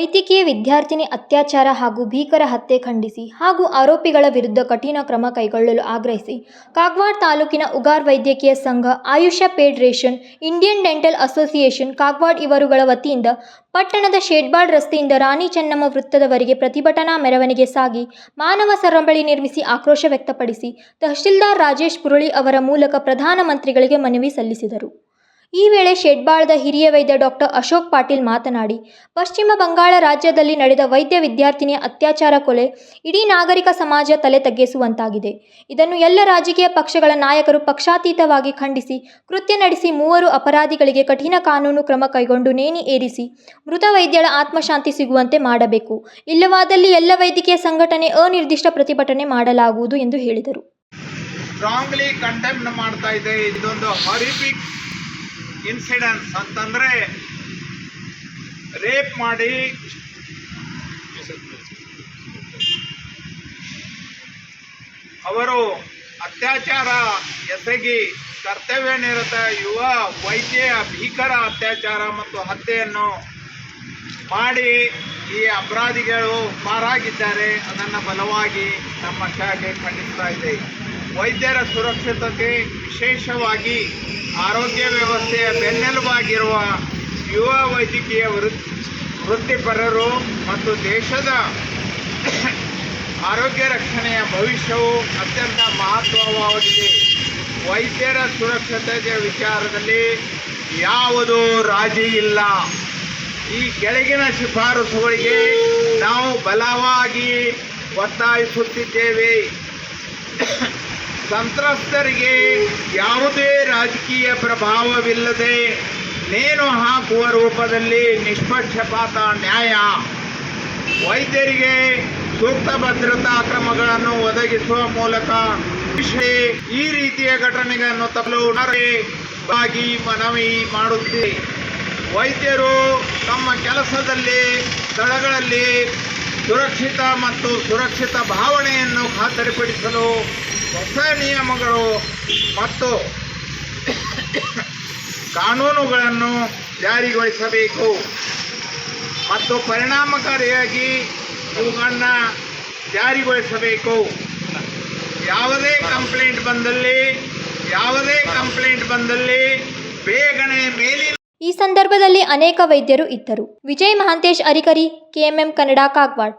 ವೈದ್ಯಕೀಯ ವಿದ್ಯಾರ್ಥಿನಿ ಅತ್ಯಾಚಾರ ಹಾಗೂ ಭೀಕರ ಹತ್ಯೆ ಖಂಡಿಸಿ ಹಾಗೂ ಆರೋಪಿಗಳ ವಿರುದ್ಧ ಕಠಿಣ ಕ್ರಮ ಕೈಗೊಳ್ಳಲು ಆಗ್ರಹಿಸಿ ಕಾಗವಾಡ ತಾಲೂಕಿನ ಉಗಾರ್ ವೈದ್ಯಕೀಯ ಸಂಘ AYUSH federation Indian dental association, Kagwad ಇವರುಗಳ ವತಿಯಿಂದ ಪಟ್ಟಣದ ಶೇಡ್ಬಾಡ್ ರಸ್ತೆಯಿಂದ ರಾಣಿ ಚೆನ್ನಮ್ಮ ವೃತ್ತದವರೆಗೆ ಪ್ರತಿಭಟನಾ ಮೆರವಣಿಗೆ ಸಾಗಿ ಮಾನವ ಸರಪಳಿ ನಿರ್ಮಿಸಿ ಆಕ್ರೋಶ ವ್ಯಕ್ತಪಡಿಸಿ ತಹಶೀಲ್ದಾರ್ ರಾಜೇಶ್ ಪುರುಳಿ ಅವರ ಮೂಲಕ ಪ್ರಧಾನಮಂತ್ರಿಗಳಿಗೆ ಮನವಿ ಸಲ್ಲಿಸಿದರು. ಈ ವೇಳೆ ಶೆಡ್ಬಾಳದ ಹಿರಿಯ ವೈದ್ಯ ಡಾಕ್ಟರ್ ಅಶೋಕ್ ಪಾಟೀಲ್ ಮಾತನಾಡಿ, ಪಶ್ಚಿಮ ಬಂಗಾಳ ರಾಜ್ಯದಲ್ಲಿ ನಡೆದ ವೈದ್ಯ ವಿದ್ಯಾರ್ಥಿನಿಯ ಅತ್ಯಾಚಾರ ಕೊಲೆ ಇಡೀ ನಾಗರಿಕ ಸಮಾಜ ತಲೆ ತಗ್ಗಿಸುವಂತಾಗಿದೆ. ಇದನ್ನು ಎಲ್ಲ ರಾಜಕೀಯ ಪಕ್ಷಗಳ ನಾಯಕರು ಪಕ್ಷಾತೀತವಾಗಿ ಖಂಡಿಸಿ, ಕೃತ್ಯ ನಡೆಸಿ ಮೂವರು ಅಪರಾಧಿಗಳಿಗೆ ಕಠಿಣ ಕಾನೂನು ಕ್ರಮ ಕೈಗೊಂಡು ನೇಣಿ ಏರಿಸಿ, ಮೃತ ವೈದ್ಯಳ ಆತ್ಮಶಾಂತಿ ಸಿಗುವಂತೆ ಮಾಡಬೇಕು. ಇಲ್ಲವಾದಲ್ಲಿ ಎಲ್ಲ ವೈದ್ಯಕೀಯ ಸಂಘಟನೆ ಅನಿರ್ದಿಷ್ಟ ಪ್ರತಿಭಟನೆ ಮಾಡಲಾಗುವುದು ಎಂದು ಹೇಳಿದರು. ಸ್ಟ್ರಾಂಗ್ಲಿ ಕಂಟೆಂಪ್ಟ್ ಮಾಡ್ತಾ ಇದೆ. ಇದೊಂದು ಹಾರಿಫಿಕ್ ಇನ್ಸಿಡೆನ್ಸ್ ಅಂತಂದ್ರೆ ರೇಪ್ ಮಾಡಿ ಅವರು ಅತ್ಯಾಚಾರ ಎಸಗಿ ಕರ್ತವ್ಯ ನಿರತ ಯುವ ವೈದ್ಯೆಯ ಭೀಕರ ಅತ್ಯಾಚಾರ ಮತ್ತು ಹತ್ಯೆಯನ್ನು ಮಾಡಿ ಈ ಅಪರಾಧಿಗಳು ಪಾರಾಗಿದ್ದಾರೆ. ಅದನ್ನು ಬಲವಾಗಿ ನಮ್ಮ ಶಾಖೆ ಖಂಡಿಸ್ತಾ ಇದೆ. ವೈದ್ಯರ ಸುರಕ್ಷತೆ ವಿಶೇಷವಾಗಿ ಆರೋಗ್ಯ ವ್ಯವಸ್ಥೆಯ ಬೆನ್ನೆಲುಬಾಗಿರುವ ಯುವ ವೈದ್ಯಕೀಯ ವೃತ್, ವೃತ್ತಿಪರರು ಮತ್ತು ದೇಶದ ಆರೋಗ್ಯ ರಕ್ಷಣೆಯ ಭವಿಷ್ಯವು ಅತ್ಯಂತ ಮಹತ್ವವಾಗಿದೆ. ವೈದ್ಯರ ಸುರಕ್ಷತೆಯ ವಿಚಾರದಲ್ಲಿ ಯಾವುದೂ ರಾಜಿ ಇಲ್ಲ. ಈ ಕೆಳಗಿನ ಶಿಫಾರಸುಗಳಿಗೆ ನಾವು ಬಲವಾಗಿ ಒತ್ತಾಯಿಸುತ್ತಿದ್ದೇವೆ. ಸಂತ್ರಸ್ತರಿಗೆ ಯಾವುದೇ ರಾಜಕೀಯ ಪ್ರಭಾವವಿಲ್ಲದೆ ನೇಣು ಹಾಕುವ ರೂಪದಲ್ಲಿ ನಿಷ್ಪಕ್ಷಪಾತ ನ್ಯಾಯ. ವೈದ್ಯರಿಗೆ ಸೂಕ್ತ ಭದ್ರತಾ ಕ್ರಮಗಳನ್ನು ಒದಗಿಸುವ ಮೂಲಕ ಈ ರೀತಿಯ ಘಟನೆಗಳನ್ನು ತಪ್ಪಲು ಬಾಗಿ ಮನವಿ ಮಾಡುತ್ತಿದೆ. ವೈದ್ಯರು ತಮ್ಮ ಕೆಲಸದಲ್ಲಿ, ಸ್ಥಳಗಳಲ್ಲಿ ಸುರಕ್ಷಿತ ಮತ್ತು ಸುರಕ್ಷಿತ ಭಾವನೆಯನ್ನು ಖಾತರಿಪಡಿಸಲು ಹೊಸ ನಿಯಮಗಳು ಮತ್ತು ಕಾನೂನುಗಳನ್ನು ಜಾರಿಗೊಳಿಸಬೇಕು. ಮತ್ತು ಪರಿಣಾಮಕಾರಿಯಾಗಿ ಇವುಗಳನ್ನು ಜಾರಿಗೊಳಿಸಬೇಕು. ಯಾವುದೇ ಕಂಪ್ಲೇಂಟ್ ಬಂದಲ್ಲಿ, ಯಾವುದೇ ಕಂಪ್ಲೇಂಟ್ ಬಂದಲ್ಲಿ ಬೇಗನೆ ಮೇಲಿನ ಈ ಸಂದರ್ಭದಲ್ಲಿ ಅನೇಕ ವೈದ್ಯರು ಇದ್ದರು. ವಿಜಯ್ ಮಹಾಂತೇಶ್ ಅರಿಕರಿ, ಕೆಎಂಎಂ ಕನ್ನಡ ಕಾಗವಾಡ್.